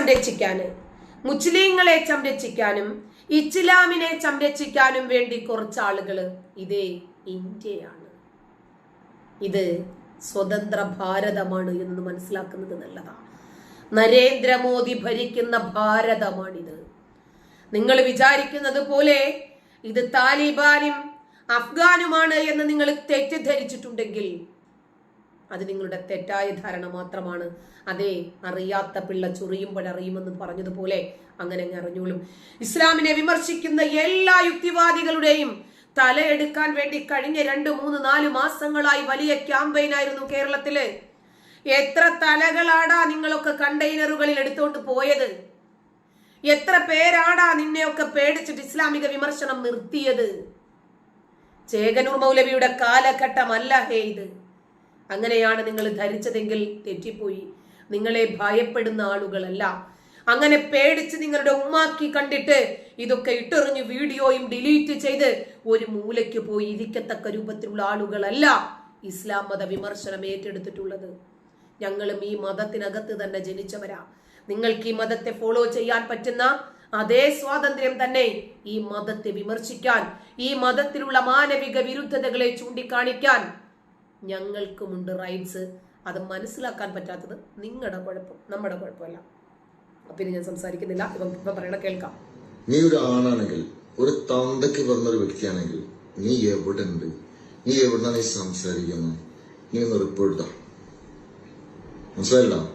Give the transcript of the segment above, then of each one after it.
സംരക്ഷിക്കാന് മുസ്ലിങ്ങളെ സംരക്ഷിക്കാനും ഇസ്ലാമിനെ സംരക്ഷിക്കാനും വേണ്ടി കുറച്ച് ആളുകൾ ഇതേ ഇന്ത്യയാണ്. ഇത് സ്വതന്ത്ര ഭാരതമാണ് എന്ന് മനസ്സിലാക്കുന്നത് നല്ലതാണ്. നരേന്ദ്രമോദി ഭരിക്കുന്ന ഭാരതമാണിത്. നിങ്ങൾ വിചാരിക്കുന്നത് പോലെ ഇത് താലിബാനും അഫ്ഗാനുമാണ് എന്ന് നിങ്ങൾ തെറ്റിദ്ധരിച്ചിട്ടുണ്ടെങ്കിൽ അത് നിങ്ങളുടെ തെറ്റായ ധാരണ മാത്രമാണ്. അതെ അറിയാത്ത പിള്ള ചൊറിയുമ്പോഴറിയുമെന്ന് പറഞ്ഞതുപോലെ അങ്ങനെ അങ്ങ് അറിഞ്ഞോളും. ഇസ്ലാമിനെ വിമർശിക്കുന്ന എല്ലാ യുക്തിവാദികളുടെയും തലയെടുക്കാൻ വേണ്ടി കഴിഞ്ഞ രണ്ട് മൂന്ന് നാല് മാസങ്ങളായി വലിയ ക്യാമ്പയിൻ ആയിരുന്നു കേരളത്തിൽ. എത്ര തലകളാടാ നിങ്ങളൊക്കെ കണ്ടെയ്നറുകളിൽ എടുത്തോണ്ട് പോയത്? എത്ര പേരാടാ നിന്നെയൊക്കെ പേടിച്ചിട്ട് ഇസ്ലാമിക വിമർശനം നിർത്തിയത്? ചേകനൂർ മൗലവിയുടെ കാലഘട്ടമല്ല ഹേ ഇത്. അങ്ങനെയാണ് നിങ്ങൾ ധരിച്ചതെങ്കിൽ തെറ്റിപ്പോയി. നിങ്ങളെ ഭയപ്പെടുന്ന ആളുകളല്ല. അങ്ങനെ പേടിച്ച് നിങ്ങളുടെ ഉമ്മാക്കി കണ്ടിട്ട് ഇതൊക്കെ ഇട്ടെറിഞ്ഞ് വീഡിയോയും ഡിലീറ്റ് ചെയ്ത് ഒരു മൂലയ്ക്ക് പോയി ഇരിക്കത്തക്ക രൂപത്തിലുള്ള ആളുകളല്ല ഇസ്ലാം മത വിമർശനം ഏറ്റെടുത്തിട്ടുള്ളത്. ഞങ്ങളും ഈ മതത്തിനകത്ത് തന്നെ ജനിച്ചവരാ. നിങ്ങൾക്ക് ഈ മതത്തെ ഫോളോ ചെയ്യാൻ പറ്റുന്ന അതേ സ്വാതന്ത്ര്യം തന്നെ ഈ മതത്തെ വിമർശിക്കാൻ ഈ മതത്തിലുള്ള മാനവിക വിരുദ്ധതകളെ ചൂണ്ടിക്കാണിക്കാൻ ഞങ്ങൾക്കുമുണ്ട് റൈറ്റ്സ് അത് മനസ്സിലാക്കാൻ പറ്റാത്തത് നിങ്ങളുടെ കുഴപ്പം നമ്മുടെ കുഴപ്പമല്ല. പിന്നെ ഞാൻ സംസാരിക്കുന്നില്ല. ഇപ്പം പറയണ കേൾക്കാം. നീ ഒരു ആണാണെങ്കിൽ ഒരു തന്തയ്ക്ക് പറഞ്ഞൊരു വ്യക്തിയാണെങ്കിൽ നീ എവിടെ ഉണ്ട് നീ എവിടെയാണ് നീ സംസാരിക്കുന്നത് നീ ഒന്ന് റിപ്പോർട്ട് മനസ്സിലായില്ല?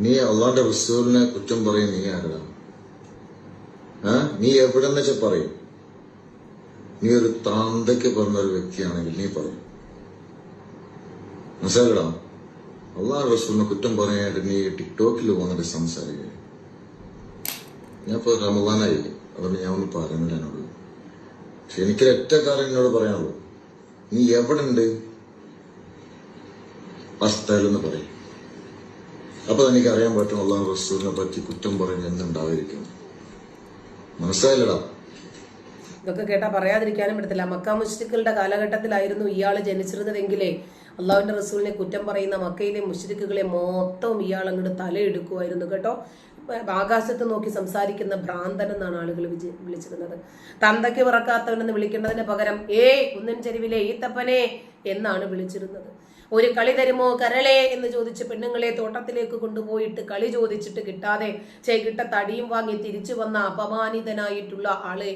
നീ അള്ളാന്റെ റസൂലിനെ കുറ്റം പറയും നീ ആരടാ ആ? നീ വെച്ചാ പറയും? നീ ഒരു താന്തയ്ക്ക് പറഞ്ഞൊരു വ്യക്തിയാണെങ്കിൽ നീ പറയും. മനസ്സിലായില്ലടാ അള്ളാഹ് റസൂലിനെ കുറ്റം പറയാനായിട്ട് നീ ടിക്ടോക്കിൽ വന്നിട്ട് സംസാരിക്കുക ഞാൻ ഇപ്പൊ റമദാനായി. അതുകൊണ്ട് ഞാൻ ഒന്ന് പറയുന്നില്ല എന്നോട്. പക്ഷെ എനിക്ക് ഒറ്റ കാര്യം എന്നോട് പറയാനുള്ളൂ. നീ എവിടെ ഉണ്ട് അസ്തലെന്ന് പറയും. അപ്പൊ എനിക്ക് അറിയാൻ പറ്റും അള്ളാഹു റസൂലിനെ പറ്റി കുറ്റം പറഞ്ഞ് എന്നുണ്ടാവായിരിക്കും മനസ്സിലായില്ലടാ? ഇതൊക്കെ കേട്ടാ പറയാതിരിക്കാനും പറ്റത്തില്ല. മക്ക മുഷ്രിക്കുകളുടെ കാലഘട്ടത്തിലായിരുന്നു ഇയാൾ ജനിച്ചിരുന്നതെങ്കിലേ അള്ളാഹുവിന്റെ റസൂലിനെ കുറ്റം പറയുന്ന മക്കയിലെ മുഷിരിക്കുകളെ മൊത്തം ഇയാൾ അങ്ങോട്ട് തലയെടുക്കുമായിരുന്നു കേട്ടോ. ആകാശത്ത് നോക്കി സംസാരിക്കുന്ന ഭ്രാന്തൻ എന്നാണ് ആളുകൾ വിളിച്ചിരുന്നത്. തന്തയ്ക്ക് പിറക്കാത്തവനെന്ന് വിളിക്കേണ്ടതിന് പകരം ഏ കുന്നൻ ചെരുവിലെ ഈത്തപ്പനെ എന്നാണ് വിളിച്ചിരുന്നത്. ഒരു കളി തരുമോ കരളേ എന്ന് ചോദിച്ച് പെണ്ണുങ്ങളെ തോട്ടത്തിലേക്ക് കൊണ്ടുപോയിട്ട് കളി ചോദിച്ചിട്ട് കിട്ടാതെ ചേകിട്ട തടിയും വാങ്ങി തിരിച്ചു വന്ന അപമാനിതനായിട്ടുള്ള ആളെ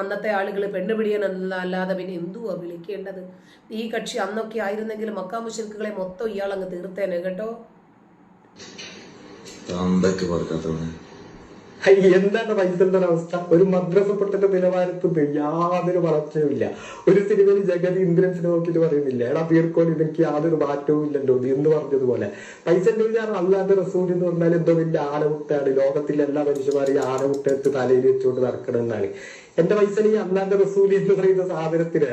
അന്നത്തെ ആളുകൾ പെണ്ണുപിടിയൻ അല്ലാതെ പിന്നെ എന്തുവാ വിളിക്കേണ്ടത്? ഈ കക്ഷി അന്നൊക്കെ ആയിരുന്നെങ്കിൽ മക്കാ മുഷിർക്കുകളെ മൊത്തം ഇയാൾ അങ്ങ് തീർത്തേനെ കേട്ടോ. എന്താണ് പൈസന്റെ അവസ്ഥ? ഒരു മദ്രസ പൊട്ടന്റെ നിലവാരത്തിൽ യാതൊരു വളർച്ചയുമില്ല ഒരു സിനിമയിൽ ജഗതി ഇന്ദ്രൻസിനെ നോക്കിയിട്ട് പറയുന്നില്ല. എടാ തീർക്കോൻ ഇതെനിക്ക് യാതൊരു മാറ്റവും ഇല്ലല്ലോ എന്ന് പറഞ്ഞതുപോലെ. പൈസ ഞാൻ അള്ളാന്റെ റസൂൽ എന്ന് പറഞ്ഞാൽ എന്തോ വലിയ ആനമുട്ടയാണ്. ലോകത്തിലെ എല്ലാ മനുഷ്യന്മാരെയും ആനമുട്ടെടുത്ത് തലയിൽ വെച്ചുകൊണ്ട് നടക്കണം എന്നാണ് എന്റെ പൈസ ഈ അള്ളാന്റെ റസൂൽ എന്ന് പറയുന്ന സാധനത്തിന്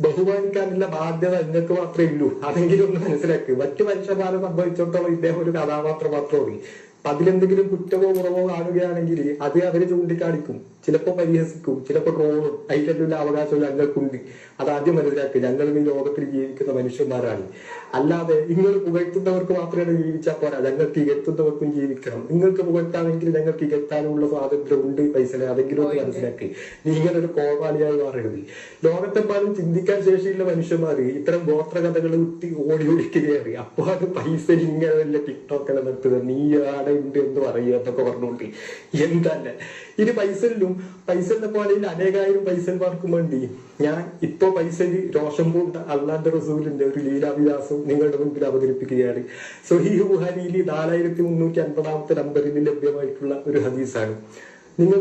ബഹുമാനിക്കാനുള്ള ബാധ്യത നിങ്ങൾക്ക് മാത്രമേ ഉള്ളൂ. അതെങ്കിലും ഒന്ന് മനസ്സിലാക്കി. മറ്റു മനുഷ്യന്മാരെ സംഭവിച്ചോട്ടോ ഇദ്ദേഹം ഒരു കഥാപാത്രം മാത്രമേ അതിലെന്തെങ്കിലും കുറ്റമോ കുറവോ കാണുകയാണെങ്കിൽ അത് അവർ ചൂണ്ടിക്കാണിക്കും. ചിലപ്പോ പരിഹസിക്കും. ചിലപ്പോൾ ട്രോളും അതിലെല്ലാം അവകാശം ഞങ്ങൾക്കുണ്ട്. അത് ആദ്യം മനസ്സിലാക്കുക. ഞങ്ങളും ഈ ലോകത്തിൽ ജീവിക്കുന്ന മനുഷ്യന്മാരാണ്. അല്ലാതെ നിങ്ങൾ പുകഴ്ത്തുന്നവർക്ക് മാത്രമേ ജീവിച്ചാൽ പോരാ. ഞങ്ങൾക്ക് ഇകഴ്ത്തുന്നവർക്കും ജീവിക്കണം. നിങ്ങൾക്ക് പുകഴ്ത്താമെങ്കിൽ ഞങ്ങൾക്ക് ഇകഴ്ത്താനുള്ള സ്വാതന്ത്ര്യം ഉണ്ട് പൈസ. അതെങ്കിലും ഒന്ന് മനസ്സിലാക്കി. നിങ്ങൾ ഒരു കോപാളിയായി മാറരുത്. ലോകത്തെമ്പാടും ചിന്തിക്കാൻ ശേഷിയുള്ള മനുഷ്യന്മാര് ഇത്തരം ഗോത്രകഥകൾ കുത്തി ഓടി ഒഴിക്കുകയാണ് അപ്പോൾ അത് പൈസ ഇങ്ങനെ വല്ല ടിക്ടോക്കെല്ലാം നിർത്തുക നീ ആടെ ഉണ്ട് എന്ന് പറയുക എന്നൊക്കെ പറഞ്ഞുകൊണ്ട്. എന്തല്ല. ഇനി പൈസയിലും പൈസന്റെ പോലെ അനേകായിരം പൈസന്മാർക്കും വേണ്ടി ഞാൻ ഇപ്പൊ പൈസയിൽ രോഷം പൂണ്ട അള്ളാന്റെ റസൂലിന്റെ ഒരു ലീലാവിലാസം നിങ്ങളുടെ മുമ്പിൽ അവതരിപ്പിക്കുകയാണ്. സൊഹീഹ് ബുഹാരിയിൽ നാലായിരത്തി മുന്നൂറ്റി അൻപതാമത്തെ നമ്പറിൽ ലഭ്യമായിട്ടുള്ള ഒരു ഹദീസാണ്. നിങ്ങൾ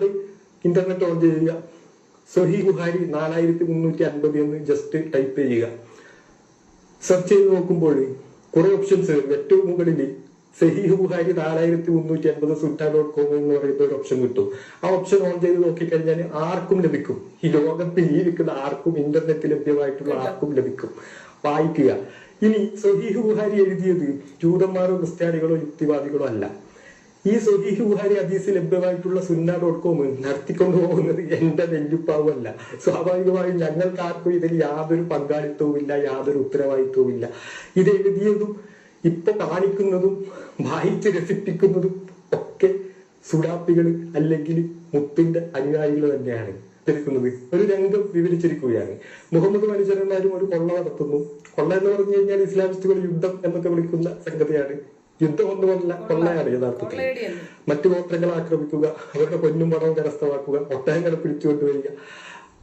ഇന്റർനെറ്റ് ഓൺ ചെയ്യുക. സൊഹി ബുഹാരി നാലായിരത്തി മുന്നൂറ്റി അൻപത് എന്ന് ജസ്റ്റ് ടൈപ്പ് ചെയ്യുക. സെർച്ച് ചെയ്ത് നോക്കുമ്പോൾ കുറെ ഓപ്ഷൻസ് ഏറ്റവും മുകളിൽ സഹീഹ് ബുഹാരി നാലായിരത്തി മുന്നൂറ്റി അൻപത് സുൽത്താൻ ഡോട്ട് കോം എന്ന് പറയുന്ന ഒരു ഓപ്ഷൻ കിട്ടും. ആ ഓപ്ഷൻ ഓൺ ചെയ്ത് നോക്കിക്കഴിഞ്ഞാൽ ആർക്കും ലഭിക്കും. ഈ ലോകത്ത് ഈ ആർക്കും ഇന്റർനെറ്റ് ലഭ്യമായിട്ടുള്ള ആർക്കും ലഭിക്കും. വായിക്കുക. ഇനി സഹീഹ് ബുഹാരി എഴുതിയത് ജൂതന്മാരോ ക്രിസ്ത്യാനികളോ യുക്തിവാദികളോ അല്ല. ഈ സഹീഹ് ബുഹാരി ഹദീസ് ലഭ്യമായിട്ടുള്ള സുന്ന ഡോട്ട് കോം നടത്തിക്കൊണ്ടു പോകുന്നത് എന്റെ നെല്ലിപ്പാവല്ല സ്വാഭാവികമായും ഞങ്ങൾക്ക് ആർക്കും ഇതിൽ യാതൊരു പങ്കാളിത്തവും ഇല്ല യാതൊരു ഉത്തരവാദിത്വവും ഇല്ല ഇത് എഴുതിയതും ഇപ്പൊ കാണിക്കുന്നതും വായിച്ച് രസിപ്പിക്കുന്നതും ഒക്കെ സുഡാപ്പികൾ അല്ലെങ്കിൽ മുത്തിന്റെ അനുയായികൾ തന്നെയാണ്. തിരിക്കുന്നത്. ഒരു രംഗം വിവരിച്ചിരിക്കുകയാണ്. മുഹമ്മദ് മനുഷ്യന്മാരും ഒരു കൊള്ള നടത്തുന്നു. കൊള്ള എന്ന് പറഞ്ഞു കഴിഞ്ഞാൽ ഇസ്ലാമിസ്റ്റുകൾ യുദ്ധം എന്നൊക്കെ വിളിക്കുന്ന സംഗതിയാണ്. യുദ്ധം ഒന്നുമല്ല കൊള്ളയാണ് യഥാർത്ഥത്തിൽ. മറ്റു ഗോത്രങ്ങളെ ആക്രമിക്കുക അവരുടെ പൊന്നും പണവും കരസ്ഥമാക്കുക ഒട്ടകങ്ങളെ പിടിച്ചുകൊണ്ടുവരിക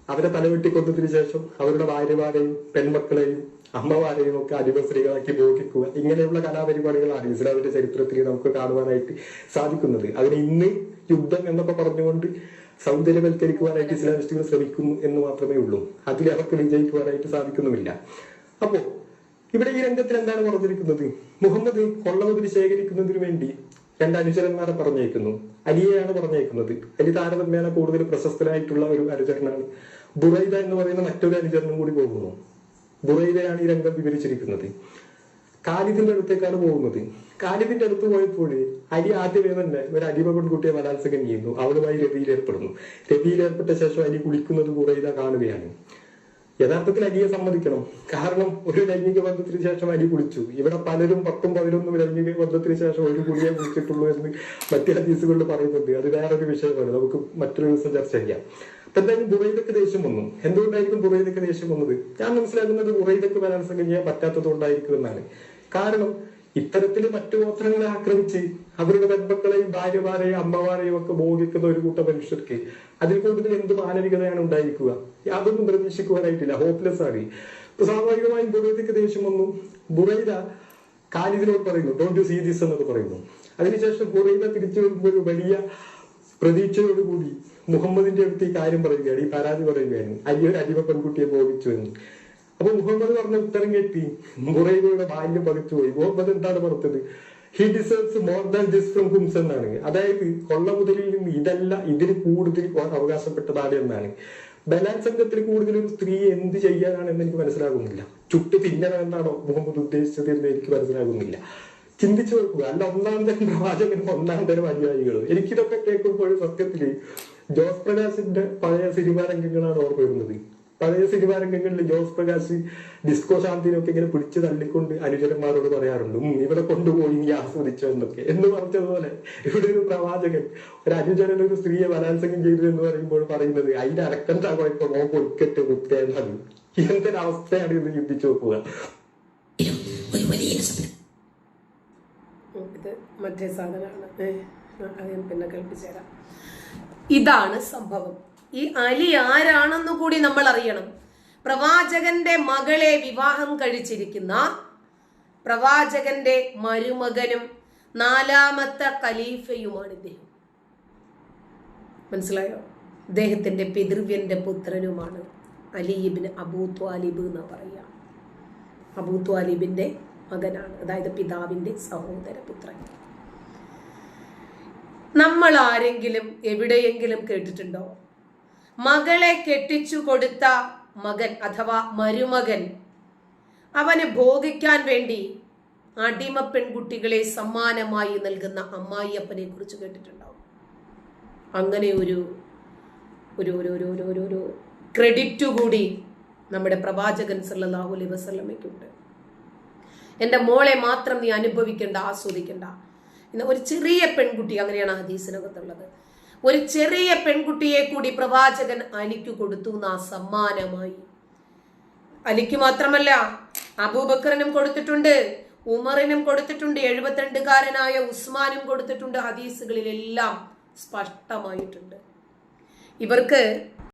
അവരെ തലവെട്ടിക്കൊന്നതിന് ശേഷം അവരുടെ ഭാര്യമാരെയും പെൺമക്കളെയും അമ്മമാരെയും ഒക്കെ അടിമസ്ത്രീകളാക്കി ബോധിക്കുക ഇങ്ങനെയുള്ള കലാപരിപാടികളാണ് ഇസ്ലാമിന്റെ ചരിത്രത്തിൽ നമുക്ക് കാണുവാനായിട്ട് സാധിക്കുന്നത്. അതിന് ഇന്ന് യുദ്ധം എന്നൊക്കെ പറഞ്ഞുകൊണ്ട് സൗന്ദര്യവൽക്കരിക്കുവാനായിട്ട് ഇസ്ലാമിസ്റ്റുകൾ ശ്രമിക്കുന്നു എന്ന് മാത്രമേ ഉള്ളൂ. അതിൽ അവർക്ക് വിജയിക്കുവാനായിട്ട് സാധിക്കുന്നുമില്ല. അപ്പോ ഇവിടെ ഈ രംഗത്തിൽ എന്താണ് പറഞ്ഞിരിക്കുന്നത്? മുഹമ്മദ് കൊള്ളമുതിരി ശേഖരിക്കുന്നതിന് വേണ്ടി രണ്ട് അനുചരന്മാരെ പറഞ്ഞേക്കുന്നു. അലിയെയാണ് പറഞ്ഞേക്കുന്നത്. അലി താരതമ്യേന കൂടുതൽ പ്രശസ്തനായിട്ടുള്ള ഒരു അനുചരനാണ്. ബുറൈദ എന്ന് പറയുന്ന മറ്റൊരു അനുചരനും കൂടി പോകുന്നു. ബുറൈദയാണ് ഈ രംഗം വിവരിച്ചിരിക്കുന്നത്. കാലിദിന്റെ അടുത്തേക്കാണ് പോകുന്നത്. കാലിദിന്റെ അടുത്ത് പോയപ്പോൾ അരി ആദ്യമേ തന്നെ ഒരു അടിമ പെൺകുട്ടിയെ ബലാത്സംഗം ചെയ്യുന്നു. അവളുമായി രവിയിൽ ഏർപ്പെടുന്നു. രവിയിൽ ഏർപ്പെട്ട ശേഷം അരി കുളിക്കുന്നത് ബുറൈദ കാണുകയാണ്. യഥാർത്ഥത്തിൽ അരിയെ സമ്മതിക്കണം. കാരണം ഒരു ലൈംഗിക ബന്ധത്തിന് ശേഷം അരി കുളിച്ചു. ഇവിടെ പലരും പത്തും പതിനൊന്നും ലൈംഗിക ബന്ധത്തിന് ശേഷം ഒരു കുളിയെ കുളിച്ചിട്ടുള്ളൂ എന്ന് മറ്റു ഹദീസുകളിൽ പറയുന്നുണ്ട്. അത് വേറൊരു വിഷയമാണ്. നമുക്ക് മറ്റൊരു ദിവസം ചർച്ച ചെയ്യാം. എന്തായാലും ബുറൈദക്ക് ദേഷ്യം വന്നു. എന്തുകൊണ്ടായിരിക്കും ബുറൈദക്ക് ദേഷ്യം വന്നത്? ഞാൻ മനസ്സിലാക്കുന്നത് ബുറൈദക്ക് വരാൻ ശ്രമിക്കാൻ പറ്റാത്തത് കൊണ്ടായിരിക്കും എന്നാണ്. കാരണം ഇത്തരത്തിൽ മറ്റു ഗോത്രങ്ങളെ ആക്രമിച്ച് അവരുടെ ബന്ധുക്കളെയും ഭാര്യമാരെയും അമ്മമാരെയും ഒക്കെ ബോധിക്കുന്ന ഒരു കൂട്ടം മനുഷ്യർക്ക് അതിൽ കൂടുതൽ എന്ത് മാനവികതയാണ് ഉണ്ടായിരിക്കുക? യാതൊന്നും പ്രതീക്ഷിക്കുവാനായിട്ടില്ല. ഹോപ്പ്ലെസ് ആണ്. സ്വാഭാവികമായും ബുറൈദക്ക് ദേഷ്യം വന്നു. ബുറൈദ കാലിദിനോട് പറയുന്നു ഡോണ്ട് യു സീ ദിസ് എന്നൊക്കെ പറയുന്നു. അതിനുശേഷം ബുറൈദ തിരിച്ചു വരുമ്പോൾ ഒരു വലിയ പ്രതീക്ഷയോടുകൂടി മുഹമ്മദിന്റെ അടുത്ത് ഈ കാര്യം പറയുകയാണ് ഈ പരാതി പറയുകയാണ്. അയ്യോ അടിമ പെൺകുട്ടിയെ ബോധിച്ചു എന്ന്. അപ്പൊ മുഹമ്മദ് പറഞ്ഞ ഉത്തരം കേട്ടി. മുറൈബയുടെ ബാല്യം പതിച്ചുപോയി മുഹമ്മദ് എന്താണ് പറഞ്ഞത്? He deserves more than this from hums എന്നാണ്. അതായത് കൊള്ള മുതലിൽ നിന്ന് ഇതല്ല ഇതിന് കൂടുതൽ അവകാശപ്പെട്ടതാണ് എന്നാണ്. ബലാത്സംഗത്തിൽ കൂടുതൽ ഒരു സ്ത്രീ എന്ത് ചെയ്യാനാണെന്ന് എനിക്ക് മനസ്സിലാകുന്നില്ല. ചുട്ടു തിന്നണം എന്നാണോ മുഹമ്മദ് ഉദ്ദേശിച്ചത് എന്ന് എനിക്ക് മനസ്സിലാകുന്നില്ല. ചിന്തിച്ചു നോക്കുക. അല്ല ഒന്നാം തരം പ്രവാചകനും ഒന്നാം തരം അനുയായികളും. എനിക്കിതൊക്കെ കേൾക്കുമ്പോൾ സത്യത്തിൽ ജോസ് പ്രകാശിന്റെ പഴയ സിനിമാ രംഗങ്ങളാണ് ഓർമ്മ വരുന്നത്. പഴയ സിനിമാ രംഗങ്ങളിൽ ജോസ് പ്രകാശ് ഡിസ്കോ ശാന്തിനൊക്കെ ഇങ്ങനെ പിടിച്ചു തള്ളിക്കൊണ്ട് അനുചരന്മാരോട് പറയാറുണ്ട് ഇവിടെ കൊണ്ടുപോയി നീ ആസ്വദിച്ചോ എന്നൊക്കെ. എന്ന് പറഞ്ഞതുപോലെ ഇവിടെ ഒരു പ്രവാചകൻ ഒരു അനുചരൻ ഒരു സ്ത്രീയെ ബലാത്സംഗം ചെയ്തു എന്ന് പറയുമ്പോൾ പറയുന്നത് അതിന്റെ അരക്കണ്ട കുഴപ്പം? ഓ പൊളിക്കട്ടെ കുത്തേണ്ടത്. എന്തൊരവസ്ഥയാണ് ഇത് ചിന്തിച്ചു നോക്കുക? വലിയ മറ്റേ സാധനമാണ്. ഞാൻ പിന്നെ കേൾപ്പിച്ചു തരാം ഇതാണ് സംഭവം. ഈ അലി ആരാണെന്ന് കൂടി നമ്മൾ അറിയണം. പ്രവാചകന്റെ മകളെ വിവാഹം കഴിച്ചിരിക്കുന്ന പ്രവാചകന്റെ മരുമകനും നാലാമത്തെ ഖലീഫയുമാണ് ഇദ്ദേഹം. മനസ്സിലായോ? ഇദ്ദേഹത്തിന്റെ പിതൃവ്യന്റെ പുത്രനുമാണ് അലിബിന് അബൂ ത്വാലിബ് എന്ന് പറയുക. അബൂ ത്വാലിബിന്റെ മകനാണ് അതായത് പിതാവിന്റെ സഹോദര സഹോദരപുത്രൻ. നമ്മൾ ആരെങ്കിലും എവിടെയെങ്കിലും കേട്ടിട്ടുണ്ടോ? മകളെ കെട്ടിച്ചു കൊടുത്ത മകൻ അഥവാ മരുമകൻ അവന് ഭോഗിക്കാൻ വേണ്ടി അടിമ പെൺകുട്ടികളെ സമ്മാനമായി നൽകുന്ന അമ്മായിയപ്പനെ കുറിച്ച് കേട്ടിട്ടുണ്ടാവും അങ്ങനെ ഒരു ഒരു ഒരു ഒരു ഒരു ഒരു ഒരു ക്രെഡിറ്റ് കൂടി നമ്മുടെ പ്രവാചകൻ സല്ലല്ലാഹു അലൈഹി വസല്ലമയ്ക്കുണ്ട്. എന്റെ മോളെ മാത്രം നീ അനുഭവിക്കേണ്ട ആസ്വദിക്കേണ്ട. ഒരു ചെറിയ പെൺകുട്ടി അങ്ങനെയാണ് ഹദീസിനകത്തുള്ളത്. ഒരു ചെറിയ പെൺകുട്ടിയെ കൂടി പ്രവാചകൻ അലിക്ക് കൊടുത്തു ആ സമ്മാനമായി. അലിക്ക് മാത്രമല്ല അബൂബക്കറിനും കൊടുത്തിട്ടുണ്ട് ഉമറിനും കൊടുത്തിട്ടുണ്ട് എഴുപത്തിരണ്ടുകാരനായ ഉസ്മാനും കൊടുത്തിട്ടുണ്ട്. ഹദീസുകളിലെല്ലാം സ്പഷ്ടമായിട്ടുണ്ട്. ഇവർക്ക്